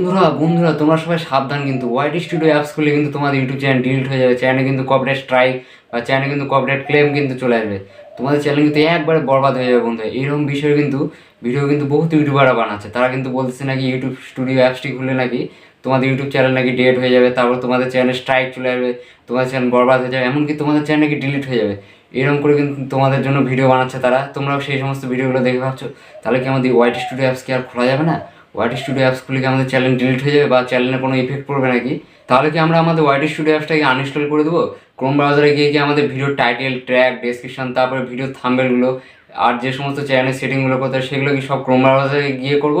বন্ধুরা বন্ধুরা, তোমরা সবাই সাবধান কিন্তু। ওয়াইটি স্টুডিও অ্যাপস খুলে কিন্তু তোমাদের ইউটিউব চ্যানেল ডিলিট হয়ে যাবে। চ্যানেলে কিন্তু কপিরাইট স্ট্রাইক বা চ্যানেলে কিন্তু কপিরাইট ক্লেম কিন্তু চলে আসবে। তোমাদের চ্যানেল কিন্তু একবারে বরবাদ হয়ে যাবে বন্ধু এইরকম বিষয়ে কিন্তু ভিডিও কিন্তু বহুত ইউটিউবাররা বানাচ্ছে। তারা কিন্তু বলতেছে নাকি ইউটিউব স্টুডিও অ্যাপসটি খুলে নাকি তোমাদের ইউটিউব চ্যানেল নাকি ডেট হয়ে যাবে। তারপর তোমাদের চ্যানেল স্ট্রাইক চলে আসবে, তোমাদের চ্যানেল বরবাদ হয়ে যাবে, এমনকি তোমাদের চ্যানেল নাকি ডিলিট হয়ে যাবে। এরকম করে কিন্তু তোমাদের জন্য ভিডিও বানাচ্ছে তারা। তোমরাও সেই সমস্ত ভিডিওগুলো দেখে ভাবছ। তাহলে কি আমাদের ওয়াইটি স্টুডিও অ্যাপস কি আর খোলা যাবে না? ওয়াইটি স্টুডিও অ্যাপস খুলে কি আমাদের চ্যানেল ডিলিট হয়ে যাবে বা চ্যানেলে কোনো ইফেক্ট পড়বে নাকি? তাহলে কি আমরা আমাদের ওয়াইটি স্টুডিও অ্যাপসটাকে আনইনস্টল করে দেবো? ক্রোম ব্রাউজারে গিয়ে কি আমাদের ভিডিও টাইটেল ট্র্যাক ডেসক্রিপশন তারপরে ভিডিও থাম্বেলগুলো আর যে সমস্ত চ্যানেলের সেটিংগুলো করতে হয়, সেগুলো কি সব ক্রোম ব্রাউজারে গিয়ে করব?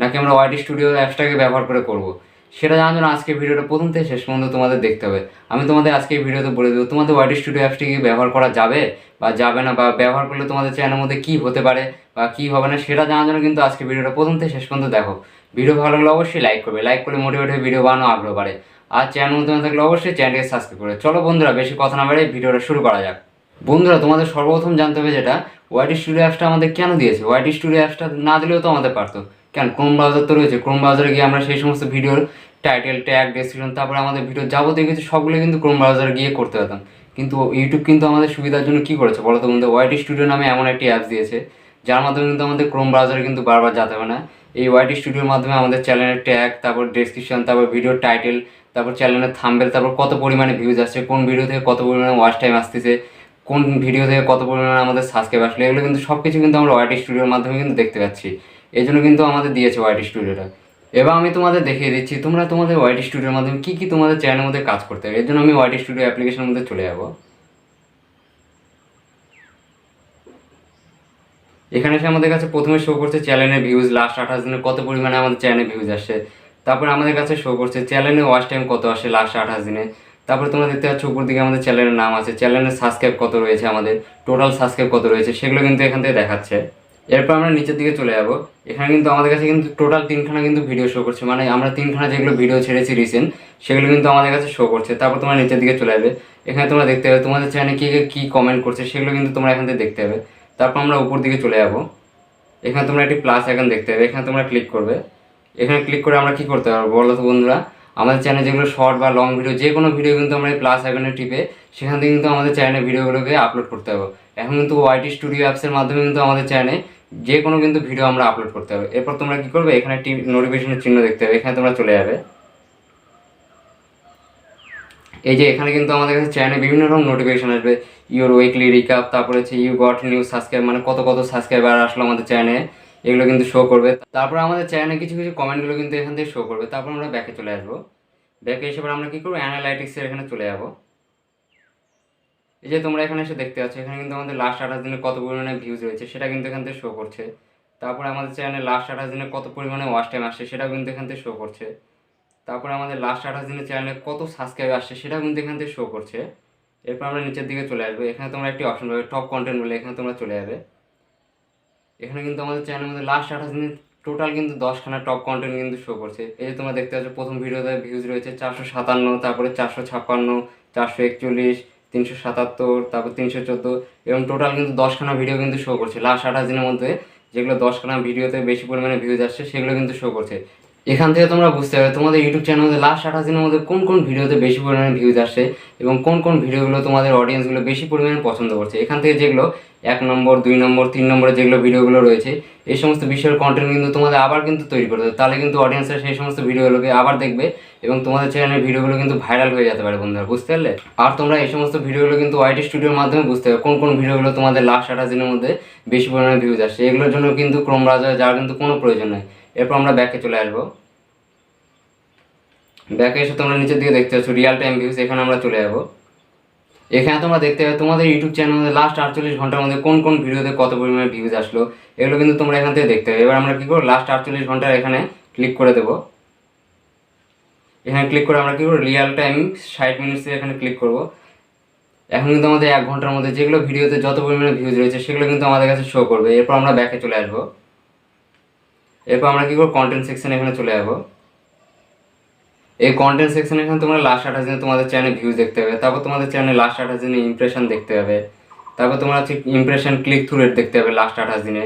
নাকি আমরা ওয়াইটি স্টুডিও অ্যাপসটাকে ব্যবহার করে করব? সেটা জানার জন্য আজকে ভিডিওটা প্রথম থেকে শেষ পর্যন্ত তোমাদের দেখতে হবে। আমি তোমাদের আজকে ভিডিওতে বলে দেবো, তোমাদের ওয়াইটি স্টুডিও অ্যাপসটি কি ব্যবহার করা যাবে বা যাবে না বা ব্যবহার করলে তোমাদের চ্যানেলের মধ্যে কী হতে পারে বা কী হবে না সেটা জানার জন্য কিন্তু আজকে ভিডিওটা প্রথম থেকে শেষ পর্যন্ত দেখো। ভিডিও ভালো লাগলে অবশ্যই লাইক করবে লাইক করলে মোটিভেট হয়ে ভিডিও বানানো আগ্রহ বাড়ে। আর চ্যানেল মধ্যে থাকলে অবশ্যই চ্যানেলকে সাবস্ক্রাইব করে। চলো বন্ধুরা, বেশি কথা না বাড়ে ভিডিওটা শুরু করা যাক। বন্ধুরা, তোমাদের সর্বপ্রথম জানতে হবে যেটা ওয়াইটি স্টুডিও অ্যাপসটা আমাদের কেন দিয়েছে? ওয়াইটি স্টুডিও অ্যাপসটা না দিলেও তো আমাদের পারতো। কেন? ক্রোম ব্রাউজার তো রয়েছে ক্রোম ব্রাউজারে গিয়ে আমরা সেই সমস্ত ভিডিওর টাইটেল ট্যাগ ডেসক্রিপশন তারপরে আমাদের ভিডিও যাবতীয় কিছু, সবগুলো কিন্তু ক্রোম ব্রাউজারে গিয়ে করতে পারতাম কিন্তু ইউটিউব কিন্তু আমাদের সুবিধার জন্য কী করেছে বলো তো বন্ধু? ওয়াইটি স্টুডিও নামে এমন একটি অ্যাপস দিয়েছে, যার মাধ্যমে কিন্তু আমাদের ক্রোম ব্রাউজারে কিন্তু বারবার যেতে হবে না। এই ওয়াইটি স্টুডিওর মাধ্যমে আমাদের চ্যানেলের ট্যাগ তারপর ডেসক্রিপশন তারপর ভিডিও টাইটেল তারপর চ্যানেলের থাম্বেল তারপর কত পরিমাণে ভিউজ আসছে, কোন ভিডিও থেকে কত পরিমাণে ওয়াচ টাইম আসতেছে, কোন ভিডিও থেকে কত পরিমাণে আমাদের সাবস্ক্রাইব আসলে, এগুলো কিন্তু সব কিছু কিন্তু আমরা ওয়াইটি স্টুডিওর মাধ্যমে কিন্তু দেখতে পাচ্ছি। এই জন্য কিন্তু আমাদের দিয়েছে ওয়াইটি স্টুডিওটা এবার আমি তোমাদের দেখিয়ে দিচ্ছি, তোমরা তোমাদের ওয়াইটি স্টুডিওর মাধ্যমে কী কী তোমাদের চ্যানেলের মধ্যে কাজ করতে হবে? এর জন্য আমি ওয়াইটি স্টুডিও অ্যাপ্লিকেশনের মধ্যে চলে যাব। এখানে এসে আমাদের কাছে প্রথমে শো করছে চ্যানেলের ভিউজ লাস্ট আঠাশ দিনে কত পরিমাণে আমাদের চ্যানেলে ভিউজ আসছে তারপরে আমাদের কাছে শো করছে চ্যানেলে ওয়াচ টাইম কত আসে লাস্ট আঠাশ দিনে। তারপরে তোমরা দেখতে পাচ্ছ উপর দিকে আমাদের চ্যানেলের নাম আছে। চ্যানেলের সাবস্ক্রাইব কত রয়েছে আমাদের? টোটাল সাবস্ক্রাইব কত রয়েছে? সেগুলো কিন্তু এখান থেকে দেখাচ্ছে। এরপর আমরা নিচের দিকে চলে যাব। এখানে কিন্তু আমাদের কাছে কিন্তু টোটাল তিনখানা কিন্তু ভিডিও শো করছে। মানে আমরা তিনখানা যেগুলো ভিডিও ছেড়েছি রিসেন্ট সেগুলো কিন্তু আমাদের কাছে শো করছে। তারপর তোমরা নিচের দিকে চলে যাবে। এখানে তোমরা দেখতে পাবে তোমাদের চ্যানেলে কী কে কমেন্ট করছে, সেগুলো কিন্তু তোমরা এখান থেকে দেখতে হবে তারপর আমরা উপর দিকে চলে যাব। এখানে তোমরা একটি প্লাস আইকন দেখতে পাবে। এখানে তোমরা ক্লিক করবে। এখানে ক্লিক করে আমরা কি করতে পারব? বলো তো বন্ধুরা, আমাদের চ্যানেলে যেগুলো শর্ট বা লং ভিডিও যে কোনো ভিডিও কিন্তু আমরা এই প্লাস আইকনে টিপে সেখান থেকে কিন্তু আমাদের চ্যানেলে ভিডিওগুলোকে আপলোড করতে হবে এখন কিন্তু ওয়াইটি স্টুডিও অ্যাপসের মাধ্যমে কিন্তু আমাদের চ্যানেলে যে কোনো কিন্তু ভিডিও আমরা আপলোড করতে হবে। এরপর তোমরা কি করবে? এখানে একটি নোটিফিকেশনের চিহ্ন দেখতে হবে। এখানে তোমরা চলে যাবে। এই যে এখানে কিন্তু আমাদের কাছে চ্যানেলে বিভিন্ন রকম নোটিফিকেশন আসবে। ইউর উইকলি রিকাপ তারপরে হচ্ছে ইউ গট নিউ সাবস্ক্রাইব মানে কত কত সাবস্ক্রাইবার আসলো আমাদের চ্যানেলে এগুলো কিন্তু শো করবে। তারপর আমাদের চ্যানেলে কিছু কিছু কমেন্টগুলো কিন্তু এখান থেকে শো করবে। তারপর আমরা ব্যাকে চলে আসব। ব্যাকে এসে আমরা কী করব? অ্যানালাইটিক্সের এখানে চলে যাব। এই যে তোমরা এখানে এসে দেখতে পাচ্ছ, এখানে কিন্তু আমাদের লাস্ট আঠাশ দিনে কত পরিমাণে ভিউজ রয়েছে, সেটা কিন্তু এখান থেকে শো করছে। তারপরে আমাদের চ্যানেলে লাস্ট আঠাশ দিনে কত পরিমাণে ওয়াচ টাইম আসছে, সেটাও কিন্তু এখান থেকে শো করছে। তারপরে আমাদের লাস্ট আঠাশ দিনের চ্যানেলে কত সাবস্ক্রাইব আসছে, সেটাও কিন্তু এখান থেকে শো করছে। এরপর আমরা নিচের দিকে চলে আসব, এখানে তোমরা একটি অপশন পাবে টপ কন্টেন্ট বলে এখানে তোমরা চলে যাবে। এখানে কিন্তু আমাদের চ্যানেলের মধ্যে লাস্ট আঠাশ দিনে টোটাল কিন্তু দশখানা টপ কন্টেন্ট কিন্তু শো করছে। এই যে তোমরা দেখতে পাচ্ছ, প্রথম ভিডিওতে ভিউজ রয়েছে চারশো সাতান্ন, তারপরে চারশো ছাপ্পান্ন, চারশো একচল্লিশ তিনশো সাতাত্তর, তারপর তিনশো চোদ্দ এবং টোটাল কিন্তু দশখানা ভিডিও কিন্তু শো করছে। লাস্ট আঠাশ দিনের মধ্যে যেগুলো দশখানা ভিডিওতে বেশি পরিমাণে ভিউজ আসছে, সেগুলো কিন্তু শো করছে। এখান থেকে তোমরা বুঝতে পারবে তোমাদের ইউটিউব চ্যানেলে লাস্ট আঠাশ দিনের মধ্যে কোন কোন ভিডিওতে বেশি পরিমাণে ভিউজ আসছে এবং কোন কোন ভিডিওগুলো তোমাদের অডিয়েন্সগুলো বেশি পরিমাণে পছন্দ করছে। এখান থেকে যেগুলো এক নম্বর, দুই নম্বর, তিন নম্বরে যেগুলো ভিডিওগুলো রয়েছে, এই সমস্ত বিষয়ের কন্টেন্ট কিন্তু তোমাদের আবার কিন্তু তৈরি করতে হবে তাহলে কিন্তু অডিয়েন্সরা সেই সমস্ত ভিডিওগুলোকে আবার দেখবে এবং তোমাদের চ্যানেলের ভিডিওগুলো কিন্তু ভাইরাল হয়ে যেতে পারে বন্ধুরা, বুঝতে পারলে? আর তোমরা এই সমস্ত ভিডিওগুলো কিন্তু ওয়াইটি স্টুডিওর মাধ্যমে বুঝতে হবে কোন কোন ভিডিওগুলো তোমাদের লাস্ট আঠাশ দিনের মধ্যে বেশি পরিমাণে ভিউজ আসছে এগুলোর জন্য কিন্তু ক্রোম ব্রাউজারে যাওয়ার কিন্তু কোনো প্রয়োজন নেই। এরপর আমরা ব্যাকে চলে আসব। ব্যাকে এসে তোমরা নিচের দিকে দেখতে পাচ্ছ রিয়াল টাইম ভিউজ এখানে আমরা চলে যাব। এখানে তোমরা দেখতে পাবে তোমাদের ইউটিউব চ্যানেলে লাস্ট আটচল্লিশ ঘণ্টার মধ্যে কোন কোন ভিডিওতে কত পরিমাণে ভিউজ আসলো, এগুলো কিন্তু তোমরা এখান থেকে দেখতে হবে এবার আমরা কী করব? লাস্ট আটচল্লিশ ঘণ্টার এখানে ক্লিক করে দেবো। এখানে ক্লিক করে আমরা কী করব? রিয়াল টাইম ষাট মিনিটসে এখানে ক্লিক করব। এখন কিন্তু আমাদের এক ঘণ্টার মধ্যে যেগুলো ভিডিওতে যত পরিমাণে ভিউজ রয়েছে, সেগুলো কিন্তু আমাদের কাছে শো করবে। এরপর আমরা ব্যাকে চলে আসব। এরপর আমরা কী করব? কন্টেন্ট সেকশন এখানে চলে যাব। এই কন্টেন্ট সেকশনে এখানে তোমরা লাস্ট আঠাশ দিনে তোমাদের চ্যানেল ভিউজ দেখতে হবে তারপর তোমাদের চ্যানেলে লাস্ট আঠাশ দিনে ইমপ্রেশন দেখতে হবে তারপর তোমরা হচ্ছে ইমপ্রেশন ক্লিক থ্রু রেট দেখতে হবে লাস্ট আঠাশ দিনে।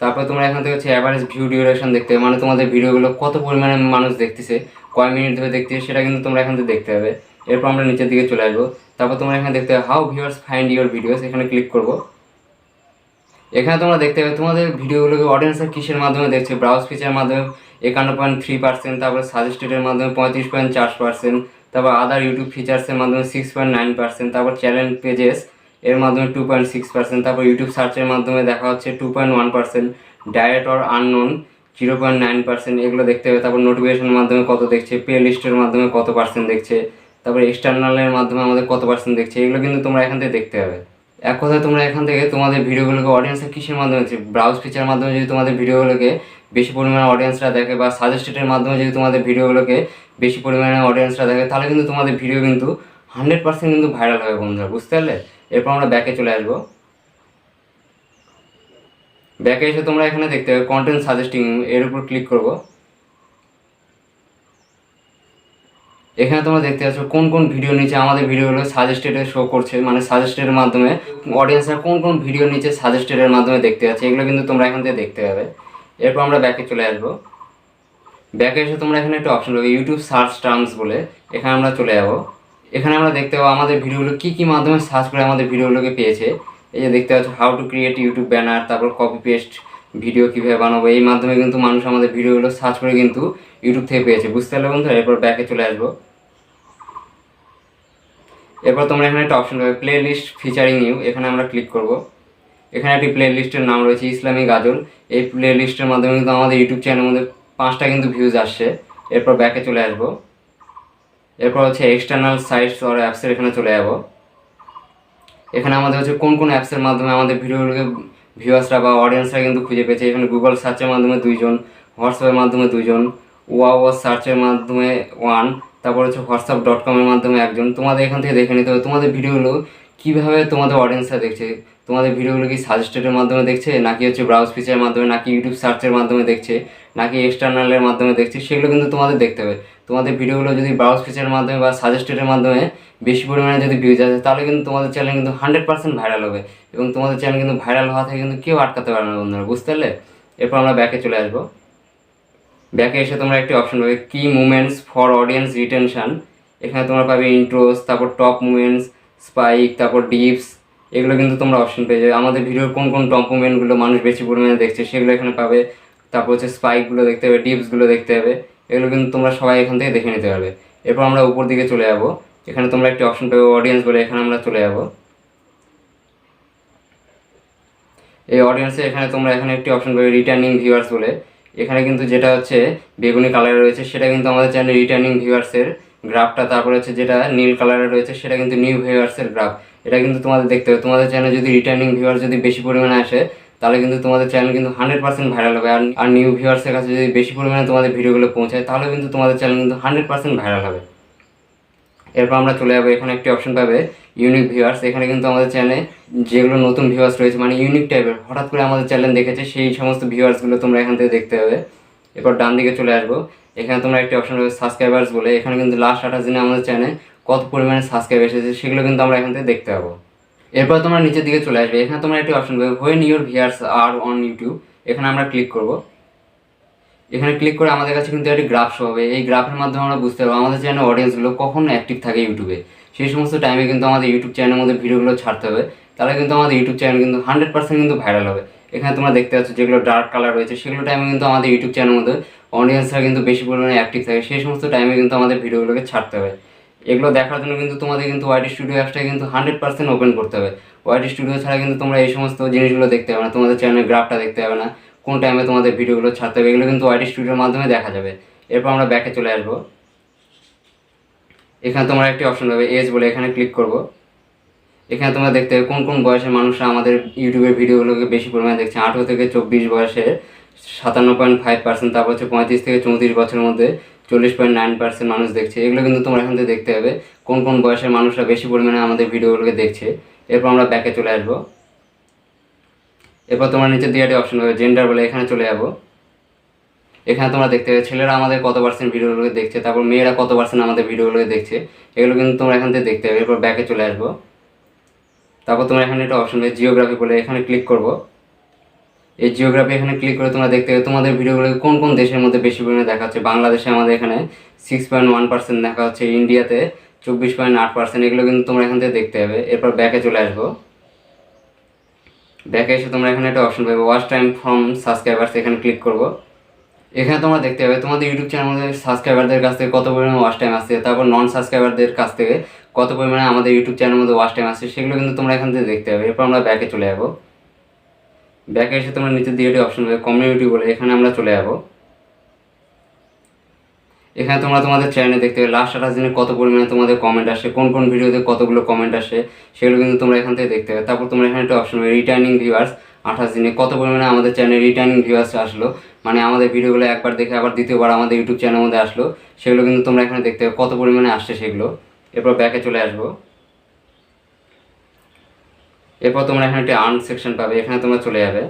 তারপর তোমরা এখান থেকে হচ্ছে অ্যাভারেজ ভিউ ডিউরেশন দেখতে হবে মানে তোমাদের ভিডিওগুলো কত পরিমাণে মানুষ দেখতেছে, কয় মিনিট ধরে দেখতেছে, সেটা কিন্তু তোমরা এখান থেকে দেখতে হবে এরপর আমরা নিচের দিকে চলে আসব। তারপর তোমরা এখানে দেখতে হবে how viewers find your videos এখানে ক্লিক করব। এখানে তোমরা দেখতে পাবে, তোমাদের ভিডিওগুলোকে অডিয়েন্সের কিসের মাধ্যমে দেখছে? ব্রাউজ ফিচারের মাধ্যমে, একান্ন পয়েন্ট থ্রি পার্সেন্ট তারপর সাজেস্টেডের মাধ্যমে পঁয়ত্রিশ পয়েন্ট চার পার্সেন্ট তারপর আদার ইউটিউব ফিচার্সের মাধ্যমে সিক্স পয়েন্ট নাইন পার্সেন্ট তারপর চ্যানেল পেজেস এর মাধ্যমে টু পয়েন্ট সিক্স পার্সেন্ট তারপর ইউটিউব সার্চের মাধ্যমে দেখা হচ্ছে two point one percent diet or unknown zero point nine percent এগুলো দেখতে হবে তারপর নোটিফিকেশনের মাধ্যমে কত দেখছে প্লে লিস্টের মাধ্যমে কত পার্সেন্ট দেখছে, তারপর এক্সটার্নালের মাধ্যমে আমাদের কত পার্সেন্ট দেখছে, এগুলো কিন্তু তোমরা এখান থেকে দেখতে হবে এক কথায় তোমরা এখান থেকে তোমাদের ভিডিওগুলোকে অডিয়েন্সের কিসের মাধ্যমে ব্রাউজ ফিচার মাধ্যমে যদি তোমাদের ভিডিওগুলোকে বেশি পরিমাণে অডিয়েন্সরা দেখে বা সাজেস্টেডের মাধ্যমে যদি তোমাদের ভিডিওগুলোকে বেশি পরিমাণে অডিয়েন্সরা দেখে, তাহলে কিন্তু তোমাদের ভিডিও কিন্তু হান্ড্রেড পার্সেন্ট কিন্তু ভাইরাল হবে বন্ধুরা, বুঝতে পারলে? এরপর আমরা ব্যাকে চলে আসব। ব্যাকে এসে তোমরা এখানে দেখতে হবে কন্টেন্ট সাজেস্টিং এর উপর ক্লিক করব। এখানে তোমরা দেখতে পাচ্ছ কোন কোন ভিডিও নিচে আমাদের ভিডিওগুলো সাজেস্টেডে শো করছে মানে সাজেস্টেডের মাধ্যমে অডিয়েন্সরা কোন কোন ভিডিও নিচে সাজেস্টেডের মাধ্যমে দেখতে পাচ্ছে এগুলো কিন্তু তোমরা এখান থেকে দেখতে পাবে। এরপর আমরা ব্যাকে চলে আসব। ব্যাকে এসে তোমরা এখানে একটা অপশন পাবে ইউটিউব সার্চ টার্মস বলে। এখানে আমরা চলে যাব। এখানে আমরা দেখতে পাবো আমাদের ভিডিওগুলো কী কী মাধ্যমে সার্চ করে আমাদের ভিডিওগুলোকে পেয়েছে। এই যে দেখতে পাচ্ছ how to create YouTube banner তারপর কপি পেস্ট ভিডিও কীভাবে বানাবো? এই মাধ্যমে কিন্তু মানুষ আমাদের ভিডিওগুলো সার্চ করে কিন্তু ইউটিউব থেকে পেয়েছে। বুঝতে পারলে বন্ধুরা? এরপর ব্যাকে চলে আসব। এরপর তোমরা এখানে একটা অপশন পাবে প্লে লিস্ট ফিচারিং ইউ এখানে আমরা ক্লিক করব। এখানে একটি প্লে লিস্টের নাম রয়েছে ইসলামী গাজল। এই প্লে লিস্টের মাধ্যমে কিন্তু আমাদের ইউটিউব চ্যানেলের মধ্যে পাঁচটা কিন্তু ভিউজ আসছে। এরপর ব্যাকে চলে আসব। এরপর হচ্ছে এক্সটার্নাল সাইটস অর অ্যাপসের এখানে চলে যাব। এখানে আমাদের হচ্ছে কোন কোন অ্যাপসের মাধ্যমে আমাদের ভিডিওগুলোকে ভিউয়ার্সরা বা অডিয়েন্সরা কিন্তু খুঁজে পেয়েছে। এখানে গুগল সার্চের মাধ্যমে দুইজন হোয়াটসঅ্যাপের মাধ্যমে দুইজন ওয়াও সার্চের মাধ্যমে ওয়ান তারপর হচ্ছে হোয়াটসঅ্যাপ ডট কমের মাধ্যমে একজন। তোমাদের এখান থেকে দেখে নিতে হবে, তোমাদের ভিডিওগুলো কীভাবে তোমাদের অডিয়েন্সরা দেখছে? তোমাদের ভিডিওগুলো কি সাজেস্টেডের মাধ্যমে দেখছে, নাকি হচ্ছে ব্রাউজ ফিচারের মাধ্যমে, নাকি ইউটিউব সার্চের মাধ্যমে দেখছে, নাকি এক্সটার্নালের মাধ্যমে দেখছে, সেগুলো কিন্তু তোমাদের দেখতে হবে। তোমাদের ভিডিওগুলো যদি ব্রাউজ ফিচারের মাধ্যমে বা সাজেস্টেডের মাধ্যমে বেশি পরিমাণে যদি ভিউজ আসে, তাহলে কিন্তু তোমাদের চ্যানেল কিন্তু হান্ড্রেড পার্সেন্ট ভাইরাল হবে। এবং তোমাদের চ্যানেল কিন্তু ভাইরাল হওয়া থেকে কিন্তু কেউ আটকাতে পারবে না বন্ধুরা, বুঝতে পারলে? এরপর আমরা ব্যাকে চলে আসব। ব্যাকে এসে তোমরা একটি অপশন পাবে কি মুভমেন্টস ফর অডিয়েন্স রিটেনশান এখানে তোমরা পাবে ইন্ট্রোস তারপর টপ মুভমেন্টস স্পাইক তারপর ডিপস এগুলো কিন্তু তোমরা অপশন পেয়ে যাবে। আমাদের ভিডিওর কোন কোন টপ মুভমেন্টগুলো মানুষ বেশি পরিমাণে দেখছে, সেগুলো এখানে পাবে। তারপর হচ্ছে স্পাইকগুলো দেখতে হবে ডিপসগুলো দেখতে হবে। এগুলো কিন্তু তোমরা সবাই এখান থেকে দেখে নিতে পারবে। এরপর আমরা উপর দিকে চলে যাব। এখানে তোমরা একটি অপশন পাবে অডিয়েন্স বলে এখানে আমরা চলে যাব। এই অডিয়েন্সে এখানে তোমরা এখানে একটি অপশন পাবে রিটার্নিং ভিউয়ার্স বলে। এখানে কিন্তু যেটা হচ্ছে বেগুনি কালারে রয়েছে, সেটা কিন্তু আমাদের চ্যানেল রিটার্নিং ভিউয়ার্সের গ্রাফটা তারপরে হচ্ছে যেটা নীল কালারে রয়েছে, সেটা কিন্তু নিউ ভিউয়ার্সের গ্রাফ এটা কিন্তু তোমাদের দেখতে হবে। তোমাদের চ্যানেল যদি রিটার্নিং ভিউয়ার্স যদি বেশি পরিমাণে আসে তাহলে কিন্তু তোমাদের চ্যানেল কিন্তু হান্ড্রেড পার্সেন্ট ভাইরাল হবে। আর নিউ ভিউয়ার্সের কাছে যদি বেশি পরিমাণে তোমাদের ভিডিওগুলো পৌঁছায় তাহলে কিন্তু তোমাদের চ্যানেল কিন্তু হান্ড্রেড পার্সেন্ট ভাইরাল হবে। এরপর আমরা চলে যাব, এখানে একটি অপশন পাবে ইউনিক ভিউয়ার্স এখানে কিন্তু আমাদের চ্যানেলে যেগুলো নতুন ভিউয়ার্স রয়েছে মানে ইউনিক টাইপের হঠাৎ করে আমাদের চ্যানেল দেখেছে, সেই সমস্ত ভিউয়ার্সগুলো তোমরা এখান থেকে দেখতে হবে এরপর ডান দিকে চলে আসব, এখানে তোমরা একটি অপশন পাবে সাবস্ক্রাইবার্স বলে। এখানে কিন্তু লাস্ট আঠাশ দিনে আমাদের চ্যানেলে কত পরিমাণে সাবস্ক্রাইব এসেছে, সেগুলো কিন্তু আমরা এখান থেকে দেখতে পাবো। এরপর তোমরা নিচের দিকে চলে আসবে। এখানে তোমরা একটি অপশন পাবে। When your viewers are on YouTube এখানে আমরা ক্লিক করব। এখানে ক্লিক করে আমাদের কাছে কিন্তু একটি গ্রাফ হবে। এই গ্রাফের মাধ্যমে আমরা বুঝতে পারব আমাদের চ্যানেল অডিয়েন্সগুলো কখন অ্যাক্টিভ থাকে ইউটিউবে সেই সমস্ত টাইমে কিন্তু আমাদের ইউটিউব চ্যানেলের মধ্যে ভিডিওগুলো ছাড়তে হবে। তাহলে কিন্তু আমাদের ইউটিউব চ্যানেল কিন্তু হান্ড্রেড পার্সেন্ট কিন্তু ভাইরাল হবে। এখানে তোমরা দেখতে পাচ্ছ যেগুলো ডার্ক কালার রয়েছে, সেগুলো টাইমে কিন্তু আমাদের ইউটিউব চ্যানেলের মধ্যে অডিয়েন্সরা কিন্তু বেশি পরিমাণে অ্যাক্টিভ থাকে। সেই সমস্ত টাইমে কিন্তু আমাদের ভিডিওগুলোকে ছাড়তে হবে। এগুলো দেখার জন্য কিন্তু তোমাদের কিন্তু ওয়াইটি স্টুডিও অ্যাপসটা কিন্তু হান্ড্রেড পার্সেন্ট ওপেন করতে হবে। ওয়াইটি স্টুডিও ছাড়া কিন্তু তোমরা এই সমস্ত জিনিসগুলো দেখতে হবে না, তোমাদের চ্যানেলের গ্রাফটা দেখতে হবে না, কোন টাইমে তোমাদের ভিডিওগুলো ছাড়তে হবে, এগুলো কিন্তু ওয়াইটি স্টুডিওর মাধ্যমে দেখা যাবে। এরপর আমরা ব্যাকে চলে আসব। এখানে তোমরা একটি অপশন পাবে এজ বলে এখানে ক্লিক করব। এখানে তোমরা দেখতে হবে কোন কোন বয়সের মানুষরা আমাদের ইউটিউবের ভিডিওগুলোকে বেশি পরিমাণে দেখছে। আঠেরো থেকে চব্বিশ বয়সে সাতান্ন পয়েন্ট ফাইভ পার্সেন্ট তারপর হচ্ছে পঁয়ত্রিশ থেকে চৌত্রিশ বছরের মধ্যে চল্লিশ পয়েন্ট নাইন পার্সেন্ট মানুষ দেখছে। এগুলো কিন্তু তোমরা এখান থেকে দেখতে হবে কোন কোন বয়সের মানুষরা বেশি পরিমাণে আমাদের ভিডিওগুলোকে দেখছে। এরপর আমরা ব্যাকে চলে আসব। এরপর তোমার নিচের দিকে একটি অপশন হবে জেন্ডার বলে এখানে চলে যাব। এখানে তোমরা দেখতে পাবে ছেলেরা আমাদের কত পার্সেন্ট ভিডিওগুলোকে দেখছে, তারপর মেয়েরা কত পার্সেন্ট আমাদের ভিডিওগুলোকে দেখছে। এগুলো কিন্তু তোমরা এখান থেকে দেখতে হবে এরপর ব্যাকে চলে আসব। তারপর তোমরা এখানে একটা অপশন হবে জিওগ্রাফি বলে এখানে ক্লিক করব। এই জিওগ্রাফি এখানে ক্লিক করে তোমরা দেখতে পাবে তোমাদের ভিডিওগুলো কোন কোন দেশের মধ্যে বেশি পরিমাণে দেখা হচ্ছে। বাংলাদেশে আমাদের এখানে সিক্স পয়েন্ট ওয়ান পার্সেন্ট দেখা হচ্ছে, ইন্ডিয়াতে চব্বিশ পয়েন্ট আট পার্সেন্ট এগুলো কিন্তু তোমরা এখান থেকে দেখতে হবে এরপর ব্যাকে চলে আসব। ব্যাকে এসে তোমরা এখানে একটা অপশন পাবে ওয়াচ টাইম ফ্রম সাবস্ক্রাইবার্স এখানে ক্লিক করব। এখানে তোমরা দেখতে পাবে, তোমাদের ইউটিউব চ্যানেল মধ্যে সাবস্ক্রাইবারদের কাছ থেকে কত পরিমাণে ওয়াচ টাইম আসছে, তারপর নন সাবস্ক্রাইবারদের কাছ থেকে কত পরিমাণে আমাদের ইউটিউব চ্যানেলের মধ্যে ওয়াচ টাইম আসছে, সেগুলো কিন্তু তোমরা এখান থেকে দেখতে পাবে। এরপর আমরা ব্যাকে চলে যাব। ব্যাকে এসে তোমরা নিচের দিকে অপশন পাবে কমিউনিটি বলে। এখানে আমরা চলে যাব। এখানে তোমরা তোমাদের চ্যানেলে দেখতে পাবে লাস্ট আঠাশ দিনে কত পরিমাণে তোমাদের কমেন্ট আসে, কোন কোন ভিডিওতে কতগুলো কমেন্ট আসে, সেগুলো কিন্তু তোমরা এখান থেকে দেখতে পাবে। তারপর তোমরা এখানে একটা অপশন পাবে রিটার্নিং ভিউয়ার্স আঠাশ দিনে কত পরিমাণে আমাদের চ্যানেলে রিটার্নিং ভিউয়ার্স আসলো। মানে আমাদের ভিডিওগুলো একবার দেখে, আবার দ্বিতীয়বার আমাদের ইউটিউব চ্যানেলের মধ্যে আসলো, সেগুলো কিন্তু তোমরা এখানে দেখতে পাবে, কত পরিমাণে আসছে সেগুলো। এরপর ব্যাকে চলে আসব। এরপর তোমরা এখানে একটি আর্ন সেকশন পাবে, এখানে তোমরা চলে যাবে।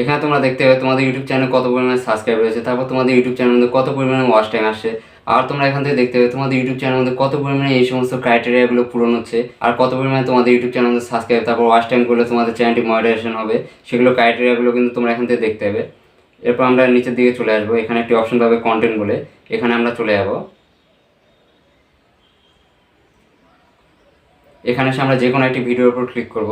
এখানে তোমরা দেখতে পাবে তোমাদের ইউটিউব চ্যানেল কত পরিমাণে সাবস্ক্রাইব রয়েছে, তারপর তোমাদের ইউটিউব চ্যানেলের মধ্যে কত পরিমাণে ওয়াচ টাইম আসছে, আর তোমরা এখান থেকে দেখতে পাবে তোমাদের ইউটিউব চ্যানেলের মধ্যে কত পরিমাণে এই সমস্ত ক্রাইটেরিয়াগুলো পূরণ হচ্ছে, আর কত পরিমাণে তোমাদের ইউটিউব চ্যানেল মধ্যে সাবস্ক্রাইব তারপর ওয়াচ টাইম করলে তোমাদের চ্যানেলটি মনিটাইজেশন হবে, সেগুলো ক্রাইটেরিয়াগুলো কিন্তু তোমরা এখান থেকে দেখতে পাবে। এরপর আমরা নিচের দিকে চলে আসব, এখানে একটি অপশন পাবে কন্টেন্ট বলে, এখানে আমরা চলে যাব। এখানে এসে আমরা যে কোনো একটি ভিডিওর উপর ক্লিক করব।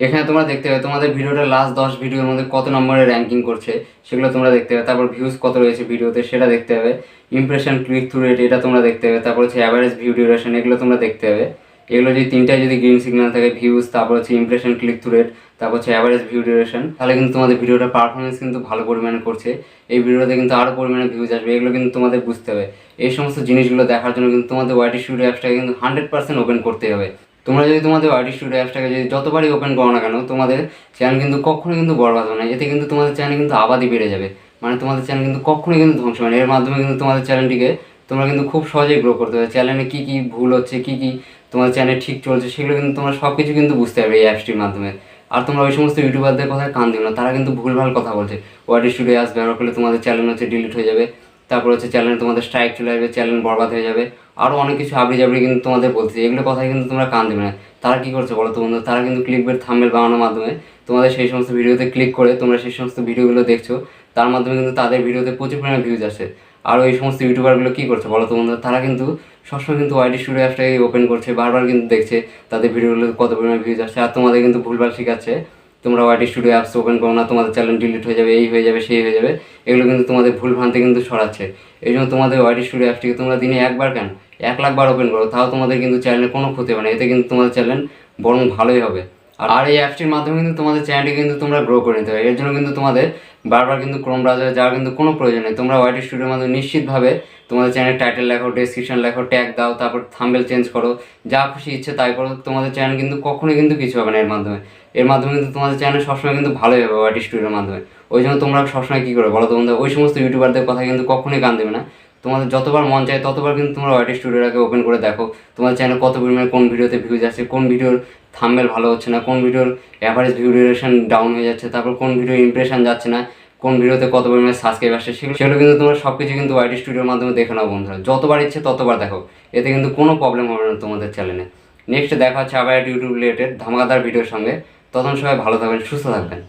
এখানে তোমরা দেখতে পাবে, তোমাদের ভিডিওটা লাস্ট দশ ভিডিওর মধ্যে কত নম্বরে র্যাঙ্কিং করছে, সেগুলো তোমরা দেখতে পাবে। তারপর ভিউজ কত রয়েছে ভিডিওতে, সেটা দেখতে হবে ইমপ্রেশন ক্লিক থ্রু রেট এটা তোমরা দেখতে পাবে। তারপর হচ্ছে অ্যাভারেজ ভিউ ডিউরেশন এগুলো তোমরা দেখতে হবে এগুলো যদি তিনটায় যদি গ্রিন সিগন্যাল থাকে ভিউজ তারপর হচ্ছে ইমপ্রেশন ক্লিক থ্রু রেট তারপর হচ্ছে অ্যাভারেজ ভিউ ডিউরেশন তাহলে কিন্তু তোমাদের ভিডিওটা পারফরমেন্স কিন্তু ভালো পরিমাণে করছে। এই ভিডিওতে কিন্তু আরও পরিমাণে ভিউজ আসবে, এগুলো কিন্তু তোমাদের বুঝতে হবে। এই সমস্ত জিনিসগুলো দেখার জন্য কিন্তু তোমাদের ওয়াইটি স্টুডিও অ্যাপসটাকে কিন্তু হান্ড্রেড পার্সেন্ট ওপেন করতে হবে। তোমরা যদি তোমাদের ওয়াইটি স্টুডিও অ্যাপসটাকে যদি যতবারই ওপেন করো না কেন, তোমাদের চ্যানেল কিন্তু কখনোই কিন্তু বরবাদ হবে না। এতে কিন্তু তোমাদের চ্যানেল কিন্তু আবাদই বেড়ে যাবে। মানে তোমাদের চ্যানেল কিন্তু কখনোই কিন্তু ধ্বংস হয় না। এর মাধ্যমে কিন্তু তোমাদের চ্যানেলটিকে তোমরা কিন্তু খুব সহজেই গ্রো করতে পারবে। চ্যানেলে কী কী ভুল হচ্ছে, কী কী তোমার চ্যানেল ঠিক চলছে, সেগুলো কিন্তু তোমরা সব কিছু কিন্তু বুঝতে পারবে এই অ্যাপসটির মাধ্যমে। আর তোমরা ওই সমস্ত ইউটিউবারদের কথায় কান দিও না, তারা কিন্তু ভুলভাল কথা বলছে। ওয়াইটি স্টুডিও অ্যাপস ব্যবহার করলে তোমাদের চ্যানেল হচ্ছে ডিলিট হয়ে যাবে। তারপর হচ্ছে চ্যানেলে তোমাদের স্ট্রাইক চলে আসবে চ্যানেল বরবাদ হয়ে যাবে। আরও অনেক কিছু আবরি জাবরি কিন্তু তোমাদের বলছে এগুলো কথায় কিন্তু তোমরা কান দেবে না। তারা কী করছে বলো তো বন্ধু তারা কিন্তু ক্লিক বের থাম্বেল বানানোর মাধ্যমে তোমাদের সেই সমস্ত ভিডিওতে ক্লিক করে তোমরা সেই সমস্ত ভিডিওগুলো দেখছ। তার মাধ্যমে কিন্তু তাদের ভিডিওতে প্রচুর পরিমাণে ভিউজ আসে। আর ওই সমস্ত ইউটিউবারগুলো কী করছে বলো তো বন্ধু তারা কিন্তু সবসময় কিন্তু ওয়াইডি স্টুডিও অ্যাপসটাকে ওপেন করছে, বারবার কিন্তু দেখছে তাদের ভিডিওগুলো কত পরিমাণে ভিউজ আসছে। আর তোমাদের কিন্তু ভুলভাল শেখাচ্ছে, তোমরা ওয়াইটি স্টুডিও অ্যাপস ওপেন করো না, তোমাদের চ্যানেল ডিলিট হয়ে যাবে, এই হয়ে যাবে, সেই হয়ে যাবে, এগুলো কিন্তু তোমাদের ভুল ভ্রান্তি কিন্তু সরাচ্ছে এই জন্য তোমাদের ওয়াইটি স্টুডিও অ্যাপসটিকে তোমরা দিনে একবার কেন, এক লাখবার ওপেন করো, তাও তোমাদের কিন্তু চ্যানেলে কোনো ক্ষতি হবে না, এতে কিন্তু তোমাদের চ্যানেল বরং ভালোই হবে। আর এই অ্যাপসটির মাধ্যমে কিন্তু তোমাদের চ্যানেলটি কিন্তু তোমরা গ্রো করে নিতে হবে, এর জন্য কিন্তু তোমাদের বারবার কিন্তু ক্রোম ব্রাউজারে যাওয়ার কিন্তু কোনো প্রয়োজন নেই। তোমরা ওয়াইটি স্টুডিওর মাধ্যমে নিশ্চিতভাবে তোমাদের চ্যানেল টাইটেল লেখো ডেসক্রিপশন লেখো ট্যাগ দাও, তারপর থাম্বেল চেঞ্জ করো, যা খুশি ইচ্ছে তাই করো, তোমাদের চ্যানেল কিন্তু কখনোই কিন্তু কিছু হবে না এর মাধ্যমে। এর মাধ্যমে কিন্তু তোমাদের চ্যানেল সবসময় কিন্তু ভালোই হবে ওয়াইটি স্টুডিওর মাধ্যমে। ওই জন্য তোমরা সবসময় কী করো বলো তোমাদের ওই সমস্ত ইউটিউবারদের কথা কিন্তু কখনোই কান দেবে না। তোমাদের যতবার মন চায়, ততবার কিন্তু তোমরা ওয়াইটি স্টুডিওটাকে ওপেন করে দেখো। তোমার চ্যানেল কত পরিমাণে, কোন ভিডিওতে ভিউজ আসছে, কোন ভিডিওর থাম্বেল ভালো হচ্ছে না, কোন ভিডিওর অ্যাভারেজ ভিউ ডিউরেশন ডাউন হয়ে যাচ্ছে, তারপর কোন ভিডিও ইমপ্রেশন যাচ্ছে না, কোন ভিডিওতে কত পরিমাণে সাবস্ক্রাইব আসছে, সেগুলো সেগুলো কিন্তু তোমরা সব কিছু কিন্তু ওয়াইটি স্টুডিওর মাধ্যমে দেখে নাও বন্ধুরা। যতবার ইচ্ছে ততবার দেখো। এতে কিন্তু কোনো প্রবলেম হবে না তোমাদের চ্যানেলে নেক্সট দেখা হচ্ছে আবার ইউটিউব রিলেটেড ধামাকাদার ভিডিওর সঙ্গে। তখন সবাই ভালো থাকবেন, সুস্থ থাকবেন।